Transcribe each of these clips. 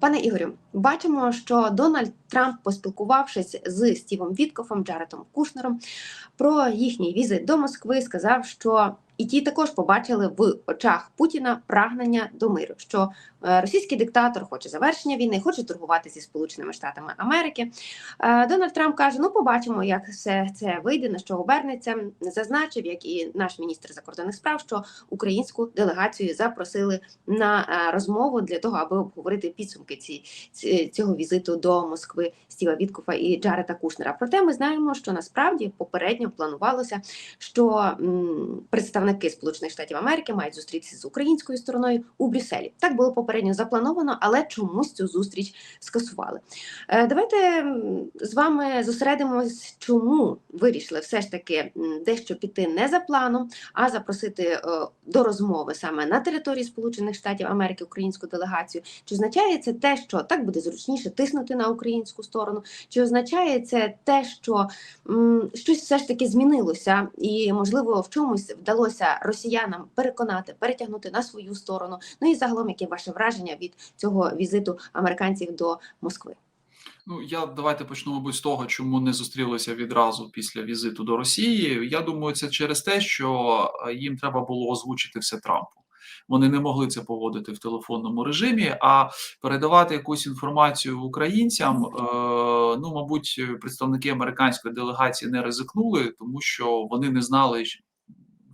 Пане Ігорю, бачимо, що Дональд Трамп, поспілкувавшись з Стівом Віткофом, Джаретом Кушнером про їхній візит до Москви, сказав, що і ті також побачили в очах Путіна прагнення до миру. Що е, російський диктатор хоче завершення війни, хоче торгувати зі Сполученими Штатами Америки. Е, Дональд Трамп каже: ну побачимо, як все це вийде, на що обернеться. Зазначив, як і наш міністр закордонних справ, що українську делегацію запросили на е, розмову для того, аби обговорити підсумки ці, цього візиту до Москви Стіва Віткофа і Джарета Кушнера. Проте ми знаємо, що насправді попередньо планувалося, що м, представники Сполучених Штатів Америки мають зустрітися з українською стороною у Брюсселі. Так було попередньо заплановано, але чомусь цю зустріч скасували. Е, Давайте з вами зосередимось, чому вирішили все ж таки дещо піти не за планом, а запросити е, до розмови саме на території Сполучених Штатів Америки українську делегацію. Чи означає це те, що так буде зручніше тиснути на українську сторону? Чи означає це те, що щось все ж таки змінилося, і можливо в чомусь вдалося росіянам переконати, перетягнути на свою сторону? Ну і загалом, яке ваше враження від цього візиту американців до Москви? Ну, я давайте почну, мабуть, з того, чому не зустрілися відразу після візиту до Росії. Я думаю, це через те, що е, їм треба було озвучити все Трампу. Вони не могли це поводити в телефонному режимі, а передавати якусь інформацію українцям. Е, ну, мабуть, представники американської делегації не ризикнули, тому що вони не знали,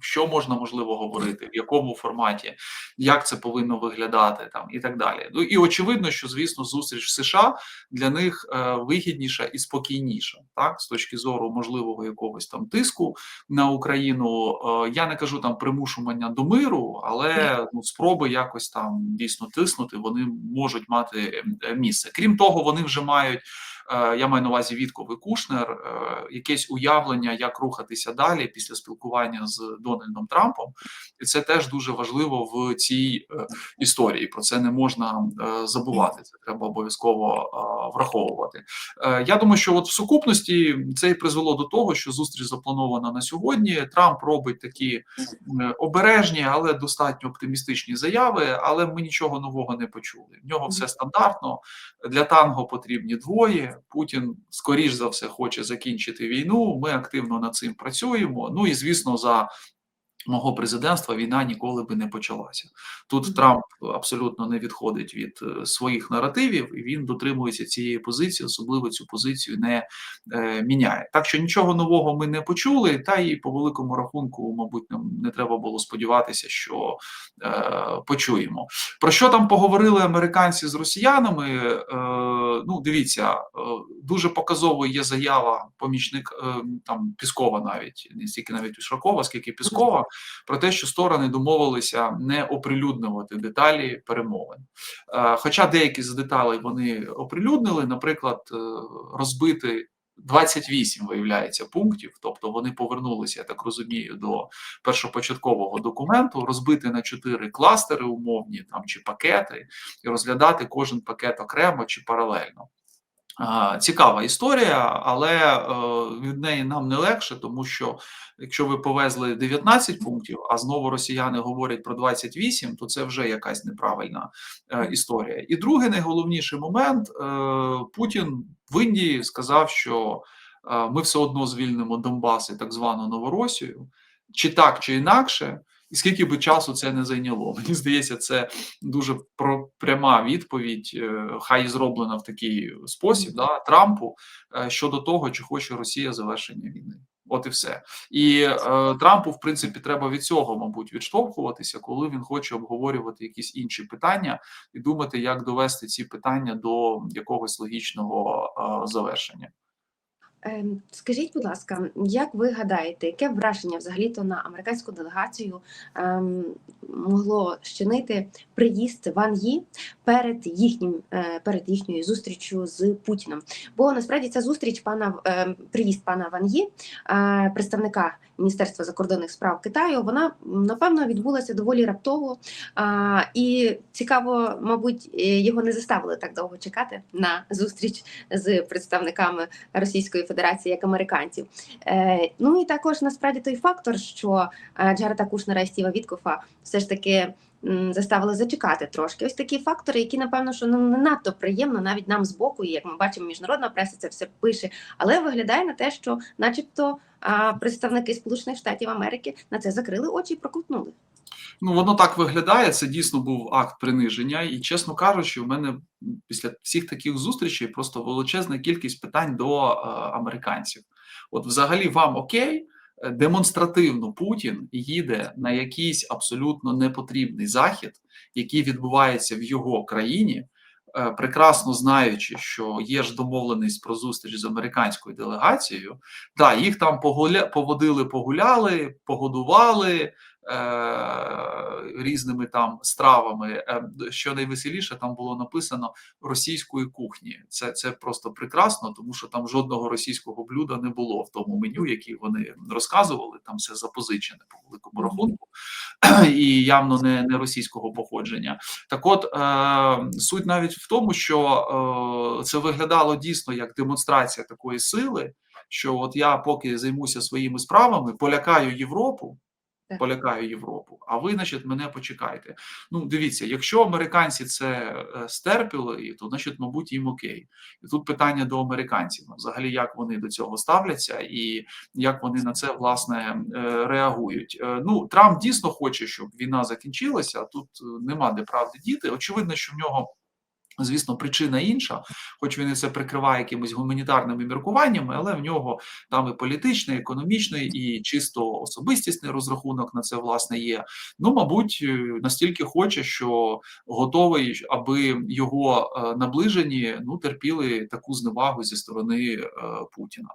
що можна можливо говорити, в якому форматі, як це повинно виглядати, там і так далі. Ну і очевидно, що звісно, зустріч в США для них е, вигідніша і спокійніша, так з точки зору можливого якогось там тиску на Україну. Е, я не кажу там примушування до миру, але ну спроби якось там дійсно тиснути вони можуть мати е, місце. Крім того, вони вже мають. Е, я маю на увазі Вітков Кушнер, е, якесь уявлення, як рухатися далі після спілкування з Дональдом Трампом, і це теж дуже важливо в цій е, історії. Про це не можна забувати. Це треба обов'язково враховувати. Я думаю, що от в сукупності це і призвело до того, що зустріч запланована на сьогодні. Трамп робить такі обережні, але достатньо оптимістичні заяви. Але ми нічого нового не почули. В нього все стандартно для танго потрібні двоє. Путін скоріш за все хоче закінчити війну. Ми активно над цим працюємо. Ну і звісно, за мого президентства війна ніколи би не почалася. Тут Трамп абсолютно не відходить від е, своїх наративів, і він дотримується цієї позиції, особливо цю позицію не е, міняє. Так що нічого нового ми не почули, та і по великому рахунку, мабуть, нам не треба було сподіватися, що е, почуємо. Про що там поговорили американці з росіянами? Е, ну, дивіться, е, дуже показовою є заява помічник е, там Піскова, навіть не стільки навіть Ушакова, скільки Піскова про те, що сторони домовилися не оприлюднювати деталі перемовин. Е, хоча деякі з деталей вони оприлюднили, наприклад, е, розбити. 28, виявляється пунктів, тобто вони повернулися, я так розумію, до першопочаткового документу, розбити на чотири кластери умовні там чи пакети, і розглядати кожен пакет окремо чи паралельно. Цікава історія, але е, від неї нам не легше, тому що якщо ви повезли 19 пунктів, а знову росіяни говорять про 28, то це вже якась неправильна е, історія. І другий найголовніший момент: е, Путін в Індії сказав, що ми все одно звільнимо Донбас і так звану Новоросію, чи так, чи інакше. І скільки би часу це не зайняло? Мені здається, це дуже пряма відповідь, е, хай і зроблена в такий спосіб да, Трампу е, щодо того, чи хоче Росія завершення війни. От і все. І е, Трампу, в принципі, треба від цього, мабуть, відштовхуватися, коли він хоче обговорювати якісь інші питання і думати, як довести ці питання до якогось логічного е, завершення. Ем, скажіть, будь ласка, як ви гадаєте, яке враження взагалі-то на американську делегацію ем, могло щинити приїзд Ван Ї перед їхнім е, перед їхньою зустрічю з Путіном? Бо насправді ця зустріч пана е, приїзд пана Ван Ї, е, представника Міністерства закордонних справ Китаю, вона напевно відбулася доволі раптово. А, І цікаво, мабуть, його не заставили так довго чекати на зустріч з представниками Російської Федерації як американців. Е, Ну і також насправді той фактор, що Джареда Кушнера і Стіва Віткофа все ж таки заставили зачекати трошки. Ось такі фактори, які напевно, що ну не надто приємно навіть нам з боку, і як ми бачимо, міжнародна преса це все пише. Але виглядає на те, що, начебто, представники Сполучених Штатів Америки на це закрили очі і проковтнули. Ну, воно так виглядає. Це дійсно був акт приниження. І, чесно кажучи, у мене після всіх таких зустрічей просто величезна кількість питань до е, американців. От, взагалі, вам окей, е, демонстративно Путін їде на якийсь абсолютно непотрібний захід, який відбувається в його країні. е, Прекрасно знаючи, що є ж домовленість про зустріч з американською делегацією, да, їх там погуля... поводили, погуляли, погодували, різними там стравами. Е, Що найвеселіше, там було написано російської кухні. Це, це просто прекрасно, тому що там жодного російського блюда не було в тому меню, яке вони розказували. Там все запозичене по великому рахунку, і явно не, не російського походження. Так, от е, суть навіть в тому, що е, це виглядало дійсно як демонстрація такої сили. Що от я поки займуся своїми справами, полякаю Європу. Полякаю Європу, а ви, значить, мене почекайте. Ну, дивіться, якщо американці це е, стерпіли, то значить, мабуть, їм окей. І тут питання до американців: взагалі, як вони до цього ставляться, і як вони на це власне е, реагують. Е, Ну, Трамп дійсно хоче, щоб війна закінчилася. Тут нема де правди діти. Очевидно, що в нього. Звісно, причина інша, хоч він і це прикриває якимись гуманітарними міркуваннями, але в нього там і політичний, і економічний, і чисто особистісний розрахунок на це власне є. Ну, мабуть, е, настільки хоче, що готовий, аби його е, наближені ну терпіли таку зневагу зі сторони е, Путіна.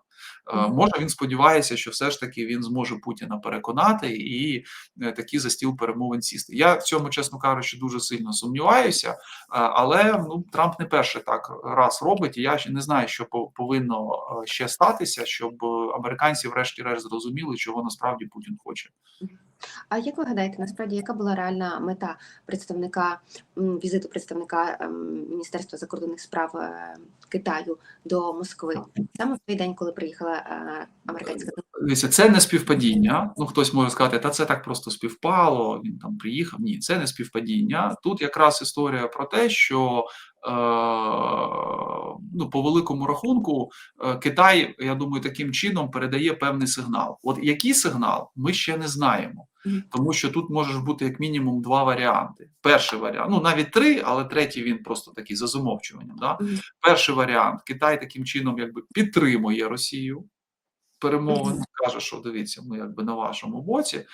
Е. Може, він сподівається, що все ж таки він зможе Путіна переконати і е, такі за стіл перемовин сісти. Я в цьому, чесно кажучи, дуже сильно сумніваюся. Але ну Трамп не перший так раз робить, і я не знаю, що по- повинно е, ще статися, щоб е, американці, врешті-решт, зрозуміли, чого насправді Путін хоче. А як ви гадаєте, насправді яка була реальна мета представника візиту представника ем, Міністерства закордонних справ е, Китаю до Москви саме в той день, коли приїхала е, американська це не співпадіння. Ну хтось може сказати, та це так просто співпало. Він там приїхав. Ні, це не співпадіння. Тут якраз історія про те, що е, ну, по великому рахунку е, Китай, я думаю, таким чином передає певний сигнал. От який сигнал, ми ще не знаємо. Тому що тут може бути як мінімум два варіанти. Перший варіант, ну навіть три, але третій він просто такий за замовчуванням. Да? Перший варіант Китай таким чином якби підтримує Росію. Перемовин каже, що дивіться, ми якби на вашому боці.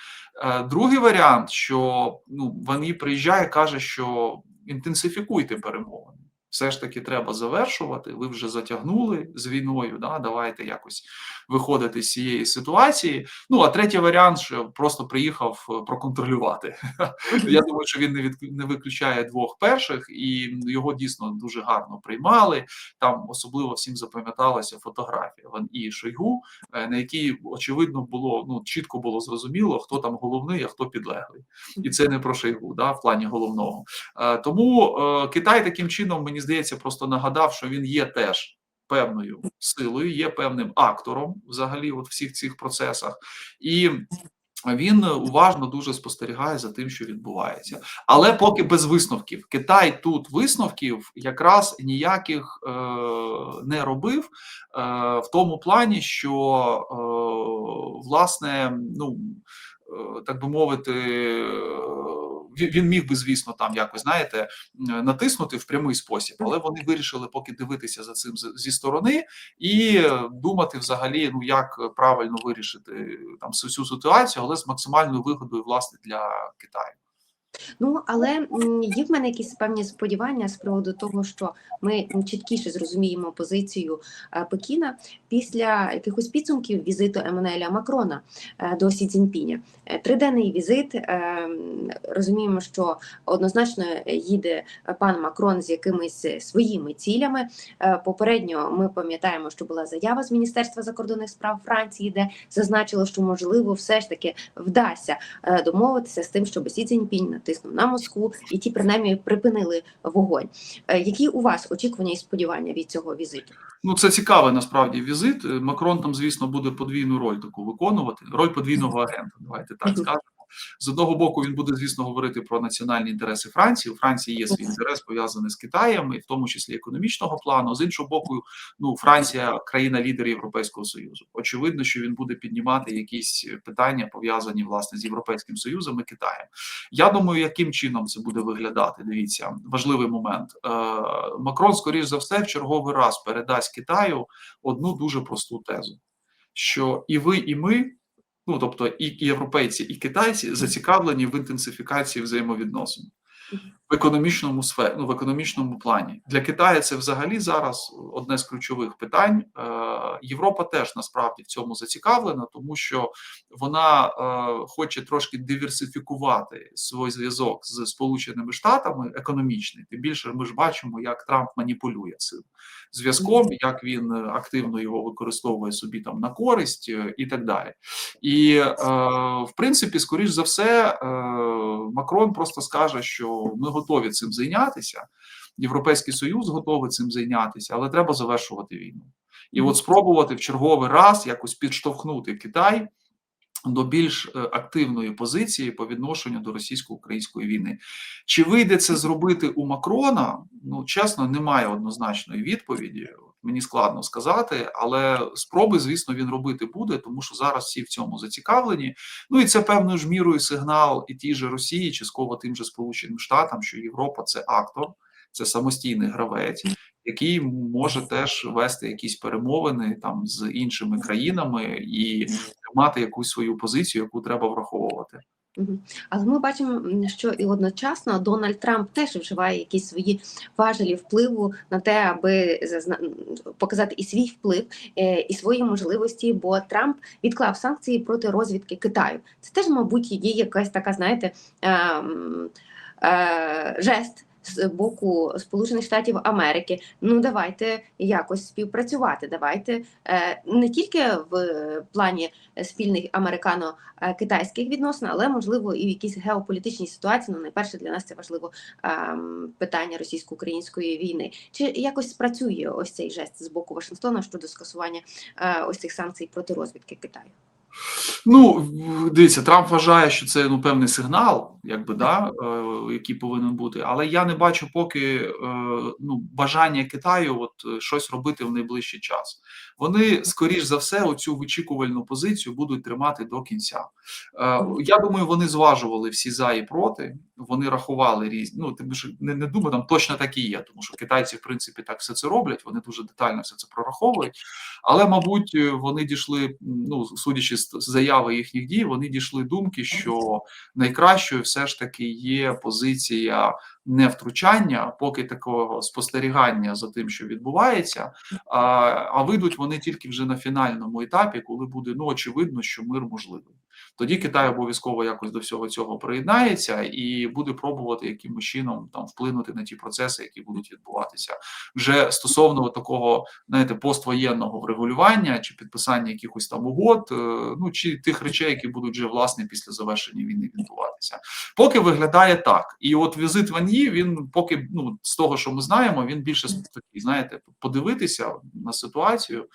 Е, Другий варіант, що ну вони приїжджає, каже, що інтенсифікуйте перемовини. Все ж таки треба завершувати. Ви вже затягнули з війною. Да, давайте якось виходити з цієї ситуації. Ну а третій варіант, що просто приїхав е, проконтролювати. Я думаю, що він не від не виключає двох перших, і його дійсно дуже гарно приймали. Там особливо всім запам'яталася фотографія Ван і Шойгу, е, на якій очевидно було ну чітко було зрозуміло, хто там головний, а хто підлеглий, і це не про Шойгу, да, в плані головного. Е, Тому Китай таким чином, мені здається, просто нагадав, що він є теж. Певною силою, є певним актором взагалі, от всіх цих процесах, і він уважно дуже спостерігає за тим, що відбувається, але поки без висновків. Китай тут висновків якраз ніяких е, не робив е, в тому плані, що е, власне, ну е, так би мовити, е, він, міг би, звісно, там якось знаєте, натиснути в прямий спосіб, але вони вирішили поки дивитися за цим зі сторони і думати взагалі, ну як правильно вирішити там всю ситуацію, але з максимальною вигодою власне для Китаю. Ну але є в мене якісь певні сподівання з приводу того, що ми чіткіше зрозуміємо позицію е, Пекіна після якихось підсумків візиту Еммануеля Макрона е, до Сі Цзіньпіня. Е, Триденний візит. Розуміємо, що однозначно їде пан Макрон з якимись своїми цілями. Попередньо ми пам'ятаємо, що була заява з Міністерства закордонних справ Франції, де зазначило, що можливо все ж таки вдасться домовитися з тим, щоб Сі Цзіньпінь натиснув на Москву, і ті принаймні припинили вогонь. Е, Які у вас очікування і сподівання від цього візиту? Ну, це цікавий насправді візит. Е, Макрон там, звісно, буде подвійну роль таку виконувати. Роль подвійного агента. Давайте так скажемо. З одного боку, він буде, звісно, говорити про національні інтереси Франції. У Франції є свій інтерес пов'язаний з Китаєм, і в тому числі економічного плану. З іншого боку, ну Франція країна-лідер Європейського союзу. Очевидно, що він буде піднімати якісь питання пов'язані власне з Європейським Союзом і Китаєм. Я думаю, яким чином це буде виглядати. Дивіться, важливий момент. Е, Макрон, скоріш за все, в черговий раз передасть Китаю одну дуже просту тезу: що і ви, і ми. Ну, тобто, і європейці, і китайці зацікавлені в інтенсифікації взаємовідносин в економічному сфері, ну, в економічному плані для Китаю це взагалі зараз одне з ключових питань. Е, Європа теж насправді в цьому зацікавлена, тому що вона е, хоче трошки диверсифікувати свій зв'язок з Сполученими Штатами економічний. Тим більше ми ж бачимо, як Трамп маніпулює цим зв'язком, як він активно його використовує собі там на користь е, і так далі. І в принципі, скоріш за все, Макрон просто скаже, що ми готові цим зайнятися. Європейський союз готовий цим зайнятися, але треба завершувати війну. І от спробувати в черговий раз якось підштовхнути Китай до більш е, активної позиції по відношенню до російсько-української війни. Чи вийде це зробити у Макрона? Ну чесно, немає однозначної відповіді. Мені складно сказати, але спроби, звісно, він робити буде, тому що зараз всі в цьому зацікавлені. Ну і це певною ж мірою сигнал і тій же Росії, частково тим же Сполученим Штатам, що Європа це актор, це самостійний гравець, який може теж вести якісь перемовини там з іншими країнами і мати якусь свою позицію, яку треба враховувати. Але ми бачимо, що і одночасно Дональд Трамп теж вживає якісь свої важелі впливу на те, аби показати і свій вплив, е, і свої можливості. Бо Трамп відклав санкції проти розвідки Китаю. Це теж, мабуть, є якась така, знаєте, ем, е, жест. З боку Сполучених Штатів Америки, ну давайте якось співпрацювати. Давайте е, не тільки в плані спільних американо-китайських відносин, але можливо і в якійсь геополітичній ситуації. Ну, найперше для нас це важливо ем, питання російсько-української війни. Чи якось спрацює ось цей жест з боку Вашингтона щодо скасування е, ось цих санкцій проти розвідки Китаю? Ну, дивіться, Трамп вважає, що це ну певний сигнал, якби да, е, який повинен бути. Але я не бачу поки е, ну бажання Китаю от е, щось робити в найближчий час. Вони скоріш за все оцю вичікувальну позицію будуть тримати до кінця. Е, я думаю, вони зважували всі за і проти. Вони рахували різні. Ну тим більше не, не думаю, там точно так і є, тому що китайці, в принципі, так все це роблять. Вони дуже детально все це прораховують. Але, мабуть, е, вони дійшли, ну судячи з заяви їхніх дій, вони дійшли думки, що найкращою все ж таки є позиція не втручання, поки такого спостерігання за тим, що відбувається. А, а вийдуть вони тільки вже на фінальному етапі, коли буде ну очевидно, що мир можливий. Тоді Китай обов'язково якось до всього цього приєднається і буде пробувати якимось чином там вплинути на ті процеси, які будуть відбуватися. Вже стосовно такого, знаєте, поствоєнного врегулювання чи підписання якихось там угод, е, ну чи тих речей, які будуть вже власне після завершення війни відбуватися. Поки виглядає так, і от візит Ван'ї, він поки ну з того, що ми знаємо, він більше такий, знаєте, подивитися на ситуацію,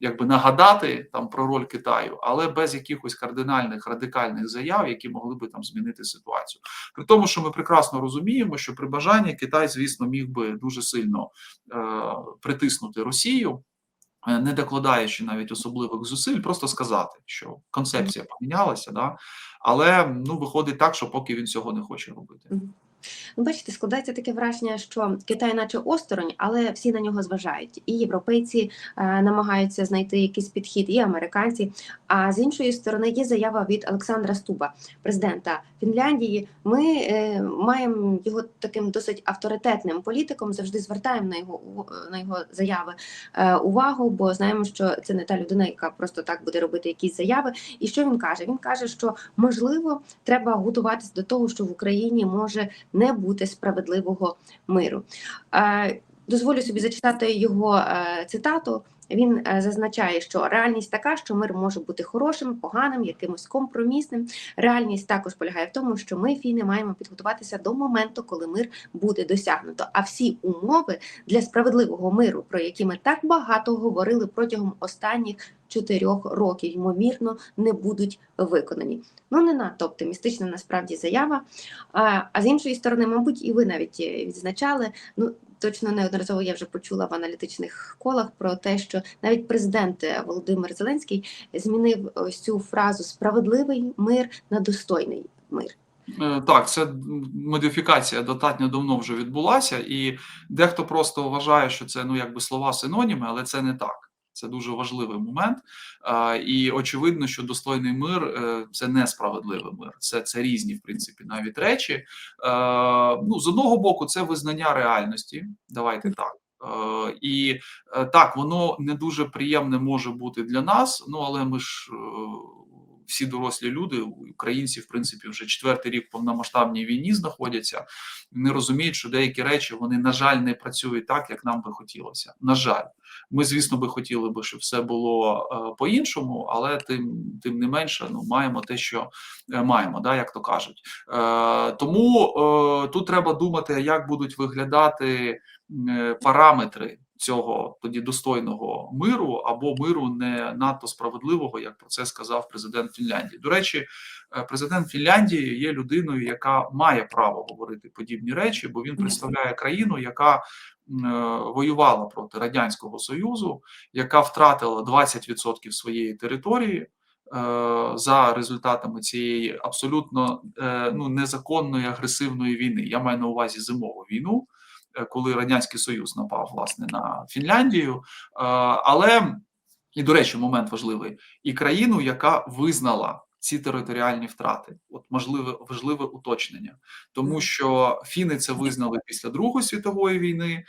якби нагадати там про роль Китаю, але без якихось кардинальних радикальних заяв, які могли би там змінити ситуацію. При тому, що ми прекрасно розуміємо, що при бажанні Китай, звісно, міг би дуже сильно е, притиснути Росію. е, Не докладаючи навіть особливих зусиль, просто сказати, що концепція помінялася, да але ну виходить так, що поки він цього не хоче робити. Бачите, складається таке враження, що Китай, наче осторонь, але всі на нього зважають. І європейці е, намагаються знайти якийсь підхід, і американці. А з іншої сторони є заява від Олександра Стуба, президента Фінляндії. Ми е, маємо його таким досить авторитетним політиком. Завжди звертаємо на його на його заяви е, увагу, бо знаємо, що це не та людина, яка просто так буде робити якісь заяви. І що він каже? Він каже, що можливо треба готуватися до того, що в Україні може не бути справедливого миру. Е, дозволю собі зачитати його е, цитату. Він е, зазначає, що реальність така, що мир може бути хорошим, поганим, якимось компромісним. Реальність також полягає в тому, що ми, фіни, маємо підготуватися до моменту, коли мир буде досягнуто. А всі умови для справедливого миру, про які ми так багато говорили протягом останніх чотирьох років, ймовірно, не будуть виконані. Ну не надто оптимістична насправді заява. А, а з іншої сторони, мабуть, і ви навіть е, відзначали. Ну точно неодноразово я вже почула в аналітичних колах про те, що навіть президент е, Володимир Зеленський змінив ось цю фразу справедливий мир на достойний мир. Е, Так, це модифікація достатньо давно вже відбулася, і дехто просто вважає, що це ну якби слова синоніми, але це не так. Це дуже важливий момент. І очевидно, що достойний мир е, це не справедливий мир. Це, це різні, в принципі, навіть речі. Ну, з одного боку, це визнання реальності. Давайте так. І е, так, воно не дуже приємне може бути для нас. Ну але ми ж е, всі дорослі люди, українці, в принципі, вже четвертий рік в повномасштабній війні знаходяться. Не розуміють, що деякі речі вони, на жаль, не працюють так, як нам би хотілося. На жаль, ми, звісно, би хотіли би, щоб все було е, по-іншому, але тим тим не менше, ну маємо те, що е, маємо, да, як то кажуть. Е, Тому тут треба думати, як будуть виглядати параметри цього тоді достойного миру або миру не надто справедливого, як про це сказав президент Фінляндії. До речі, е, президент Фінляндії є людиною, яка має право говорити подібні речі, бо він представляє країну, яка е, воювала проти радянського союзу, яка втратила 20% своєї території. е, За результатами цієї абсолютно ну незаконної агресивної війни, я маю на увазі зимову війну, коли радянський союз напав власне на Фінляндію. Е, Але і до речі, момент важливий, і країну, яка визнала ці територіальні втрати. От можливе важливе уточнення, тому що фіни це визнали після Другої світової війни, е,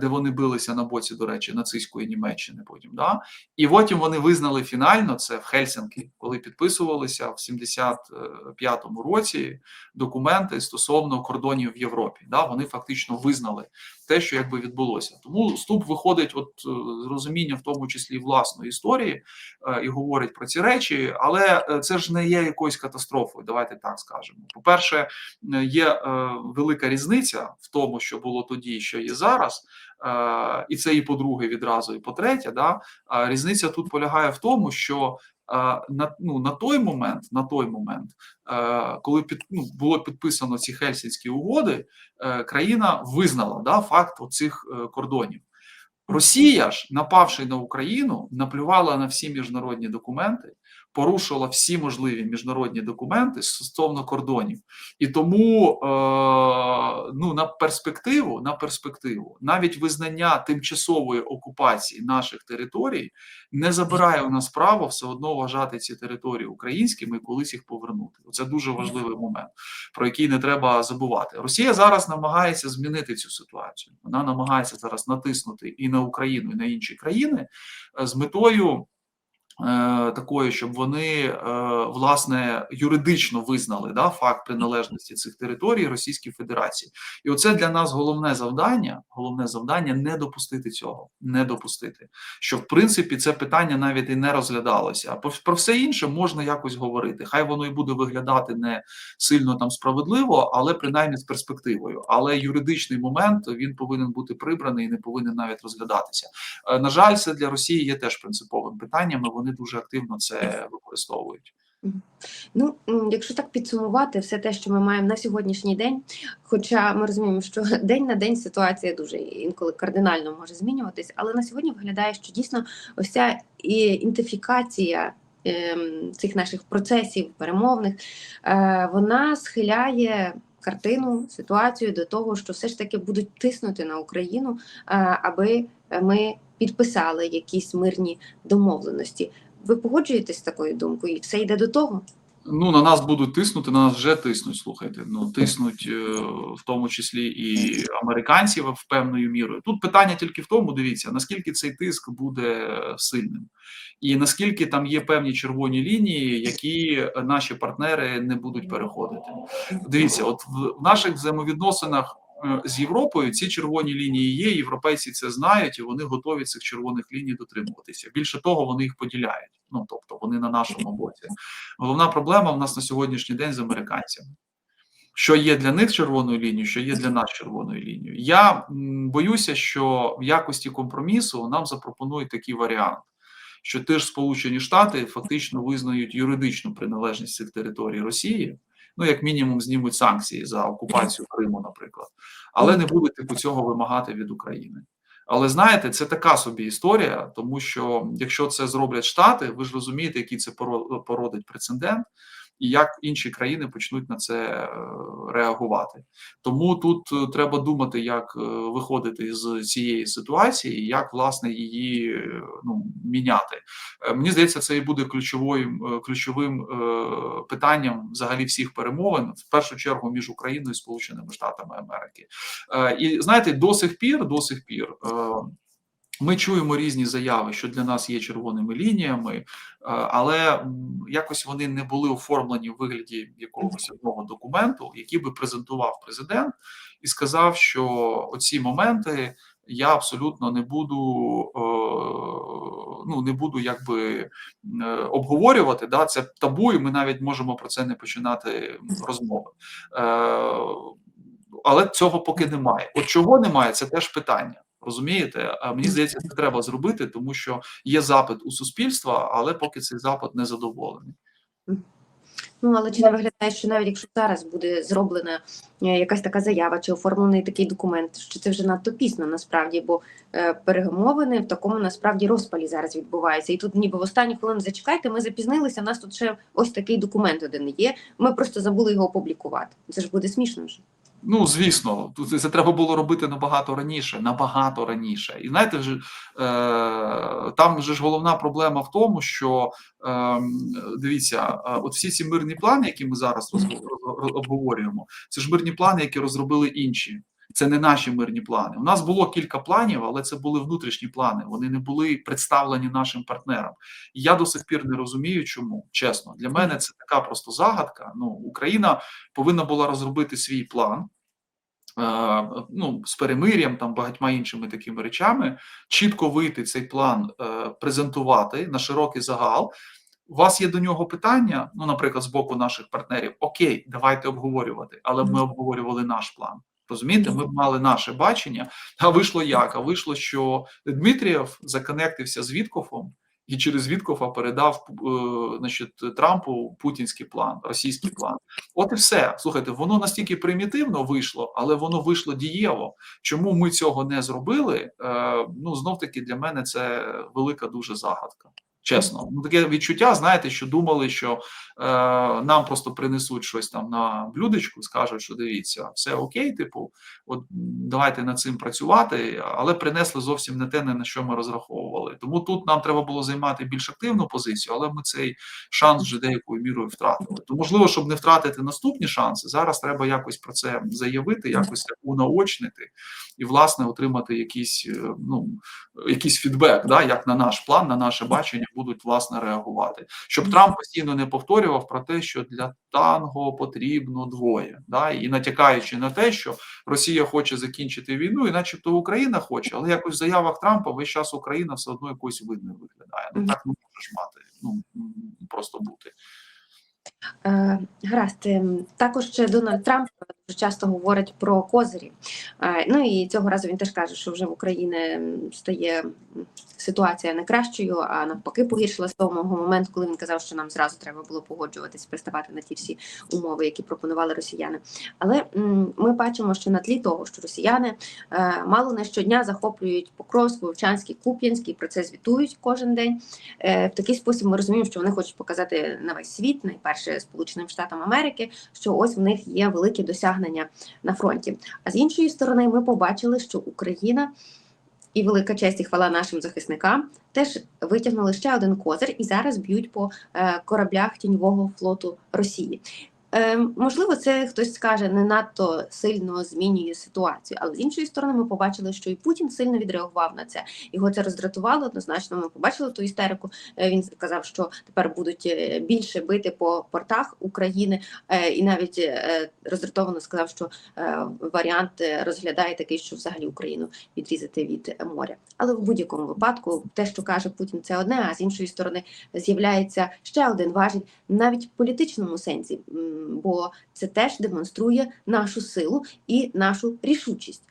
де вони билися на боці, до речі, нацистської Німеччини. Потім да і потім вони визнали фінально це в Хельсинкі, коли підписувалися в 75-му році документи стосовно кордонів в Європі. Да, вони фактично визнали те, що якби відбулося. Тому ступ виходить, от е, з розуміння, в тому числі власної історії, е, і говорить про ці речі, але е, це ж не є якоюсь катастрофою. Давайте так скажемо. По-перше, е, є е, велика різниця в тому, що було тоді, що є зараз. Е, І це і по-друге, відразу, і по-третє, да а різниця тут полягає в тому, що е, на ну на той момент, на той момент, е, коли під ну було підписано ці хельсінські угоди, е, країна визнала да факт оцих е, кордонів. Росія ж, напавши на Україну, наплювала на всі міжнародні документи, порушила всі можливі міжнародні документи стосовно кордонів, і тому е, ну на перспективу, на перспективу, навіть визнання тимчасової окупації наших територій не забирає у нас право все одно вважати ці території українськими і колись їх повернути. Це дуже важливий момент, про який не треба забувати. Росія зараз намагається змінити цю ситуацію. Вона намагається зараз натиснути і на Україну, і на інші країни е, з метою. Е, Такої, щоб вони е, власне юридично визнали да, факт приналежності цих територій Російській Федерації, і оце для нас головне завдання. Головне завдання не допустити цього, не допустити. Що в принципі це питання навіть і не розглядалося. А про, все інше можна якось говорити. Хай воно і буде виглядати не сильно там справедливо, але принаймні з перспективою. Але юридичний момент він повинен бути прибраний і не повинен навіть розглядатися. Е, На жаль, це для Росії є теж принциповим питанням. Вони дуже активно це використовують. Ну, якщо так підсумувати все те, що ми маємо на сьогоднішній день, хоча ми розуміємо, що день на день ситуація дуже інколи кардинально може змінюватись, але на сьогодні виглядає, що дійсно ось ця ідентифікація ем, цих наших процесів перемовних, е, вона схиляє картину, ситуацію до того, що все ж таки будуть тиснути на Україну, е, аби ми підписали якісь мирні домовленості. Ви погоджуєтесь з такою думкою, і все йде до того? Ну на нас будуть тиснути, на нас вже тиснуть. Слухайте, ну тиснуть е, в тому числі і американців в певною мірою. Тут питання тільки в тому: дивіться, наскільки цей тиск буде сильним, і наскільки там є певні червоні лінії, які наші партнери не будуть переходити. Дивіться, от в наших взаємовідносинах з Європою ці червоні лінії є. Європейці це знають, і вони готові цих червоних ліній дотримуватися. Більше того, вони їх поділяють. Ну тобто вони на нашому боці. Головна проблема в нас на сьогоднішній день з американцями. Що є для них червоною лінією, що є для нас червоною лінією. Я боюся, що в якості компромісу нам запропонують такий варіант, що теж Сполучені Штати фактично визнають юридичну приналежність цих територій Росії, ну як мінімум знімуть санкції за окупацію Криму, наприклад, але не будуть типу цього вимагати від України. Але знаєте, це така собі історія, тому що якщо це зроблять Штати, ви ж розумієте, який це поро- породить прецедент, і як інші країни почнуть на це е, реагувати. Тому тут е, треба думати, як е, виходити з цієї ситуації, і як власне її ну, міняти. Мені здається, це і буде ключовим ключовим питанням взагалі всіх перемовин, в першу чергу між Україною і Сполученими Штатами Америки. І знаєте, до сих пір, до сих пір. Ми чуємо різні заяви, що для нас є червоними лініями, е, але якось вони не були оформлені в вигляді якогось одного документу, який би презентував президент і сказав, що оці моменти я абсолютно не буду, е, ну не буду якби е, обговорювати. Да, це табу, і ми навіть можемо про це не починати розмови. Але цього поки немає. От чого немає, це теж питання. Розумієте, а мені здається, це треба зробити, тому що є запит у суспільства, але поки цей запит не задоволений. Ну але чи не виглядає, що навіть якщо зараз буде зроблена е, якась така заява чи оформлений такий документ, що це вже надто пізно насправді, бо е, перемовини в такому насправді розпалі зараз відбуваються. І тут, ніби в останні хвилини зачекайте, ми запізнилися. У нас тут ще ось такий документ один є. Ми просто забули його опублікувати. Це ж буде смішно вже. Ну, звісно, тут це треба було робити набагато раніше, набагато раніше. І знаєте, вже, е, там вже ж головна проблема в тому, що е, дивіться, е, от всі ці мирні плани, які ми зараз обговорюємо, це ж мирні плани, які розробили інші. Це не наші мирні плани. У нас було кілька планів, але це були внутрішні плани. Вони не були представлені нашим партнерам. І я до сих пір не розумію, чому чесно. Для мене це така просто загадка. Ну, Україна повинна була розробити свій план. е, Ну, з перемир'ям, там багатьма іншими такими речами, чітко вийти цей план, е, презентувати на широкий загал. У вас є до нього питання, ну, наприклад, з боку наших партнерів: Окей, давайте обговорювати, але ми обговорювали наш план. Розумієте, ми б мали наше бачення. А вийшло як? А вийшло, що Дмитрієв законектився з Віткофом і через Віткофа передав е, значить, Трампу путінський план, російський план. От і все. Слухайте, воно настільки примітивно вийшло, але воно вийшло дієво. Чому ми цього не зробили? Е, ну знов таки для мене це велика дуже загадка. Чесно, ну таке відчуття, знаєте, що думали, що е, нам просто принесуть щось там на блюдечку, скажуть, що дивіться, все окей, типу, от давайте над цим працювати, але принесли зовсім не те, на що ми розраховували. Тому тут нам треба було займати більш активну позицію, але ми цей шанс вже деякою мірою втратили. То можливо, щоб не втратити наступні шанси, зараз треба якось про це заявити, якось унаочнити і власне отримати якийсь е, ну якийсь фідбек, да, як на наш план, на наше бачення будуть власне реагувати, щоб Трамп постійно не повторював про те, що для танго потрібно двоє, да, і натякаючи на те, що Росія хоче закінчити війну, і начебто Україна хоче, але якось в заявах Трампа весь час Україна все одно якось видно виглядає. Ну так не можеш мати. Ну просто бути. Е, гаразд, Ем, також Дональд Трамп часто говорить про козирі. Е, ну і цього разу він теж каже, що вже в Україні стає ситуація не кращою, а навпаки погіршила з того моменту, коли він казав, що нам зразу треба було погоджуватись, приставати на ті всі умови, які пропонували росіяни. Але ми бачимо, що на тлі того, що росіяни е, мало не щодня захоплюють Покровськ, Вовчанський, Куп'янський, про це звітують кожен день. Е, В такий спосіб ми розуміємо, що вони хочуть показати на весь світ, найперше Сполученим Штатам Америки, що ось в них є великі досягнення на фронті. А з іншої сторони, ми побачили, що Україна і велика честь і хвала нашим захисникам теж витягнули ще один козир і зараз б'ють по е, кораблях тіньового флоту Росії. Е, можливо, це хтось скаже не надто сильно змінює ситуацію, але з іншої сторони, ми побачили, що і Путін сильно відреагував на це. Його це роздратувало. Однозначно, ми побачили ту істерику. Е, він сказав, що тепер будуть е, більше бити по портах України, і навіть роздратовано сказав, що варіант розглядає такий, що взагалі Україну відрізати від моря. Але в будь-якому випадку, те, що каже Путін, це одне, а з іншої сторони з'являється ще один важіль навіть в політичному сенсі, бо це теж демонструє нашу силу і нашу рішучість.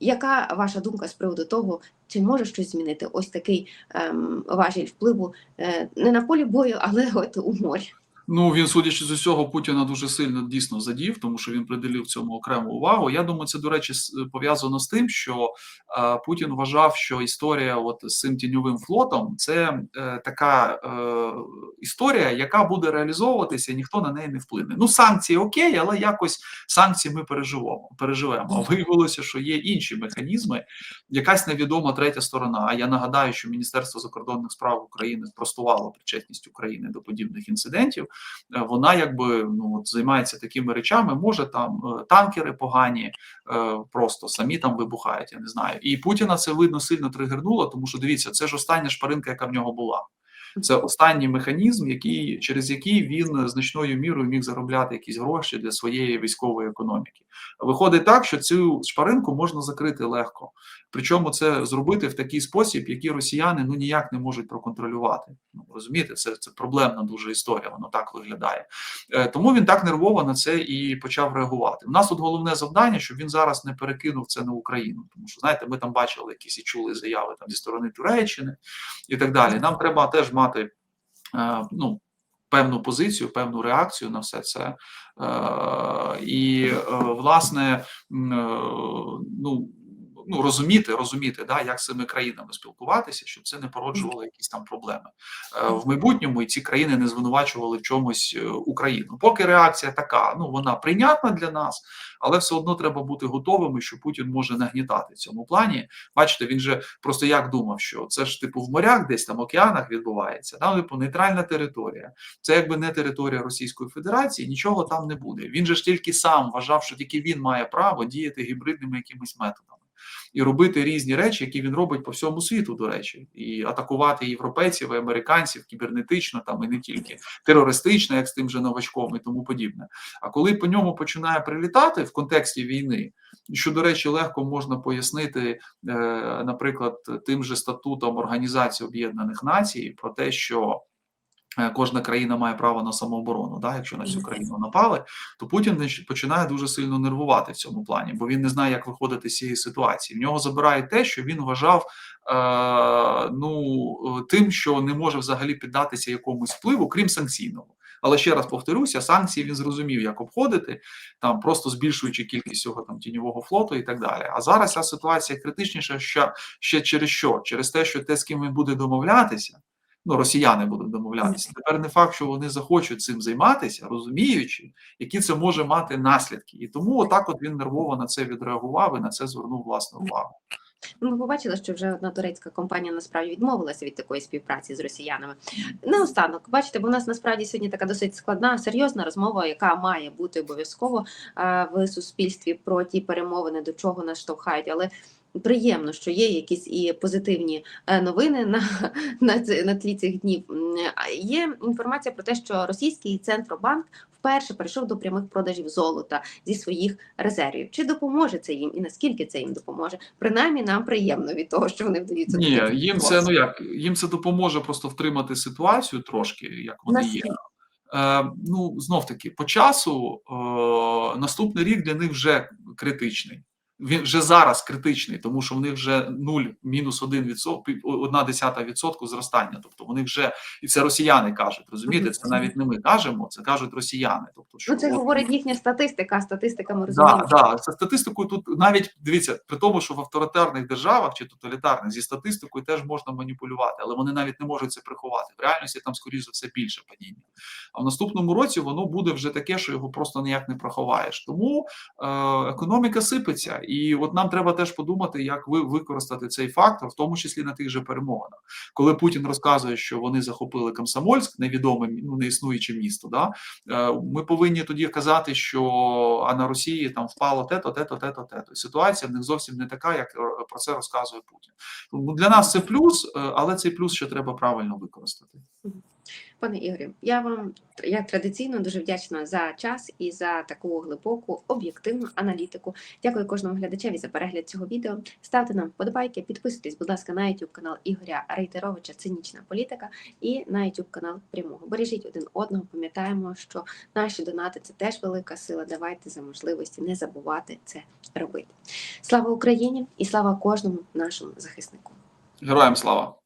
Яка ваша думка з приводу того, чи може щось змінити ось такий ем, важіль впливу е, не на полі бою, але от у морі? Ну він, судячи з усього, Путіна дуже сильно дійсно задів, тому що він приділив цьому окрему увагу. Я думаю, це до речі пов'язано з тим, що е, Путін вважав, що історія, от з цим тіньовим флотом, це е, така е, історія, яка буде реалізовуватися, і ніхто на неї не вплине. Ну, санкції окей, але якось санкції ми переживемо. Переживемо. А виявилося, що є інші механізми, якась невідома третя сторона. А я нагадаю, що Міністерство закордонних справ України спростувало причетність України до подібних інцидентів. Е, Вона якби ну от займається такими речами. Може там е, танкери погані, е, просто самі там вибухають. Я не знаю. І Путіна це видно сильно тригернуло, тому що дивіться, це ж остання шпаринка, яка в нього була. Це останній механізм, який через який він значною мірою міг заробляти якісь гроші для своєї військової економіки. Виходить так, що цю шпаринку можна закрити легко. Причому це зробити в такий спосіб, який росіяни ну ніяк не можуть проконтролювати. Ну розумієте, це, це проблемна дуже історія. Воно так виглядає. Е, тому він так нервово на це і почав реагувати. У нас тут головне завдання, щоб він зараз не перекинув це на Україну. Тому що знаєте, ми там бачили якісь і чули заяви там зі сторони Туреччини і так далі. Нам треба теж мати е, ну. Певну позицію, певну реакцію на все це, е, і е, власне ну ну розуміти, розуміти, да, як з цими країнами спілкуватися, щоб це не породжувало якісь там проблеми е, в майбутньому, і ці країни не звинувачували в чомусь е, Україну. Поки реакція така, ну вона прийнятна для нас, але все одно треба бути готовими, що Путін може нагнітати в цьому плані. Бачите, він же просто як думав, що це ж типу в морях, десь там океанах відбувається, там типу нейтральна територія. Це якби не територія Російської Федерації, нічого там не буде. Він же ж тільки сам вважав, що тільки він має право діяти гібридними якимись методами. І робити різні речі, які він робить по всьому світу, до речі, і атакувати європейців, і американців кібернетично, там і не тільки терористично, як з тим же новачком і тому подібне. А коли по ньому починає прилітати в контексті війни, що до речі, легко можна пояснити, е, наприклад, тим же статутом Організації Об'єднаних Націй про те, що кожна країна має право на самооборону. Да? Якщо на цю країну напали, то Путін починає дуже сильно нервувати в цьому плані, бо він не знає, як виходити з цієї ситуації. В нього забирають те, що він вважав е, ну, тим, що не може взагалі піддатися якомусь впливу, крім санкційного. Але ще раз повторюся, санкції він зрозумів, як обходити, там просто збільшуючи кількість цього там тіньового флоту і так далі. А зараз ця ситуація критичніша ще, ще через що? Через те, що те, з ким він буде домовлятися, ну росіяни будуть домовлятися. Тепер не факт, що вони захочуть цим займатися, розуміючи, які це може мати наслідки. І тому отак от він нервово на це відреагував і на це звернув власну увагу. Ну, Ми побачили, що вже одна турецька компанія насправді відмовилася від такої співпраці з росіянами. Наостанок, бачите, бо у нас насправді сьогодні така досить складна, серйозна розмова, яка має бути обов'язково в суспільстві про ті перемовини, до чого нас штовхають. Але приємно, що є якісь і позитивні е, новини на, на, на тлі цих днів. Є інформація про те, що російський центробанк вперше перейшов до прямих продажів золота зі своїх резервів. Чи допоможе це їм і наскільки це їм допоможе? Принаймні нам приємно від того, що вони вдаються. Ні, їм це ну як їм це допоможе просто втримати ситуацію трошки, як вони є. Е, ну знов таки по часу е, наступний рік для них вже критичний. Він вже зараз критичний, тому що в них вже 0, мінус 1 відсоток, одна десята відсотку зростання. Тобто вони вже і це росіяни кажуть. Розумієте, це навіть не ми кажемо, це кажуть росіяни. Тобто, що Ну, це от- говорить їхня статистика, статистика ми розуміємо. Да, да. Це статистикою тут навіть дивіться, при тому, що в авторитарних державах чи тоталітарних зі статистикою теж можна маніпулювати, але вони навіть не можуть це приховати. В реальності там, скоріше за все, більше падіння. А в наступному році воно буде вже таке, що його просто ніяк не приховаєш. Тому е, економіка сипеться, І от нам треба теж подумати, як ви використати цей фактор, в тому числі на тих же перемовинах. Коли Путін розказує, що вони захопили Комсомольськ, невідоме ну не існуюче місто. Да е, ми повинні тоді казати, що а на Росії там впало те-то, те-то, те-то, те-то. Ситуація в них зовсім не така, як е, про це розказує Путін. Тому для нас це плюс, е, але цей плюс ще треба правильно використати. Пане Ігорю, я вам я традиційно дуже вдячна за час і за таку глибоку об'єктивну аналітику. Дякую кожному глядачеві за перегляд цього відео. Ставте нам вподобайки, підписуйтесь, будь ласка, на YouTube канал Ігоря Рейтеровича Цинічна політика і на YouTube канал Прямого. Бережіть один одного, пам'ятаємо, що наші донати це теж велика сила. Давайте за можливості не забувати це робити. Слава Україні і слава кожному нашому захиснику. Героям слава!